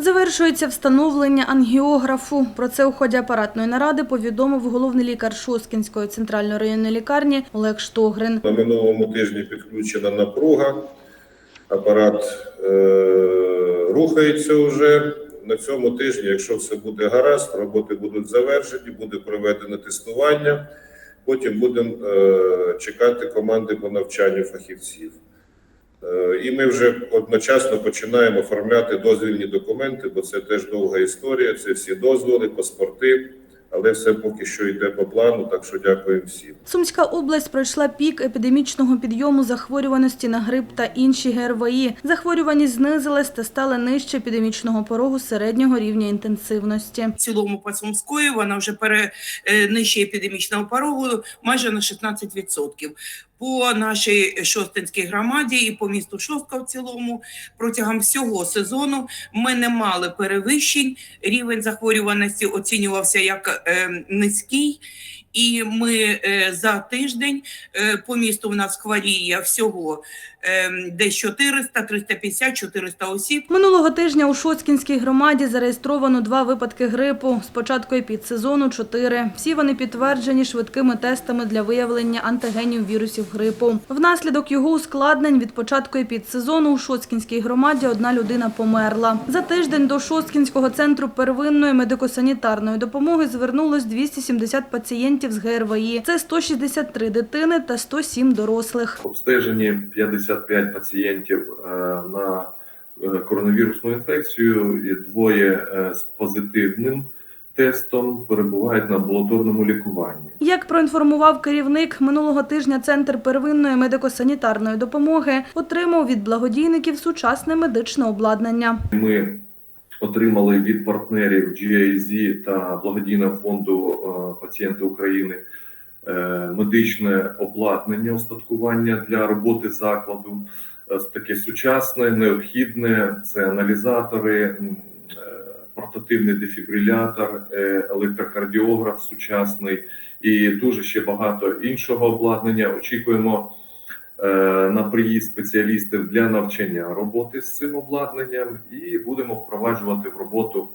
Завершується встановлення ангіографу. Про це у ході апаратної наради повідомив головний лікар Шосткінської центральної районної лікарні Олег Штогрин. На минулому тижні підключена напруга, апарат е, рухається вже. На цьому тижні, якщо все буде гаразд, роботи будуть завершені, буде проведено тестування. Потім будемо е, чекати команди по навчанню фахівців. Е, і ми вже одночасно починаємо оформляти дозвільні документи, бо це теж довга історія. Це всі дозволи, паспорти, але все поки що йде по плану. Так що дякуємо всім. Сумська область пройшла пік епідемічного підйому захворюваності на грип та інші ГРВІ. Захворюваність знизилась та стала нижче епідемічного порогу середнього рівня інтенсивності. в цілому по Сумської вона вже перенищує епідемічного порогу майже на 16%. По нашій Шостинській громаді і по місту Шостка в цілому протягом всього сезону ми не мали перевищень. Рівень захворюваності оцінювався як е, низький. І ми е, за тиждень е, по місту в нас хворіє всього е, десь 400, 350, 400 осіб. Минулого тижня у Шоцкінській громаді зареєстровано два випадки грипу. З початку епідсезону – чотири. Всі вони підтверджені швидкими тестами для виявлення антигенів вірусів грипу. Внаслідок його ускладнень від початку епідсезону у Шоцкінській громаді одна людина померла. За тиждень до Шоцкінського центру первинної медико-санітарної допомоги звернулось 270 пацієнтів з ГРВІ. Це 163 дитини та 107 дорослих. обстежені 55 пацієнтів е, на е, коронавірусну інфекцію, і двоє е, з позитивним тестом перебувають на амбулаторному лікуванні. Як проінформував керівник, минулого тижня Центр первинної медико-санітарної допомоги отримав від благодійників сучасне медичне обладнання. Ми отримали від партнерів GIZ та благодійного фонду е, пацієнти України е, медичне обладнання, устаткування для роботи закладу. Е, Таке сучасне, необхідне це аналізатори, портативний дефібрилятор, електрокардіограф сучасний і дуже ще багато іншого обладнання. Очікуємо на приїзд спеціалістів для навчання роботи з цим обладнанням, і будемо впроваджувати в роботу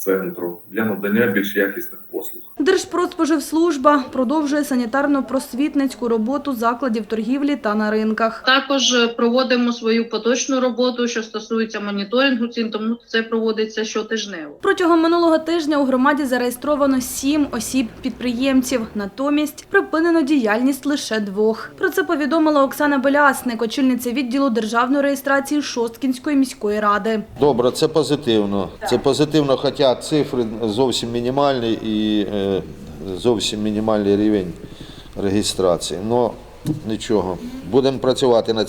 центру для надання більш якісних послуг. Держпродспоживслужба продовжує санітарно-просвітницьку роботу закладів торгівлі та на ринках. Також проводимо свою поточну роботу, що стосується моніторингу цін, тому це проводиться щотижнево. Протягом минулого тижня у громаді зареєстровано сім осіб-підприємців. Натомість припинено діяльність лише двох. Про це повідомила Оксана Белясник, очільниця відділу державної реєстрації Шосткінської міської ради. Добре, це позитивно. Це позитивно, хоча цифри зовсім мінімальні і е, зовсім мінімальний рівень реєстрації. Ну нічого, будемо працювати над цим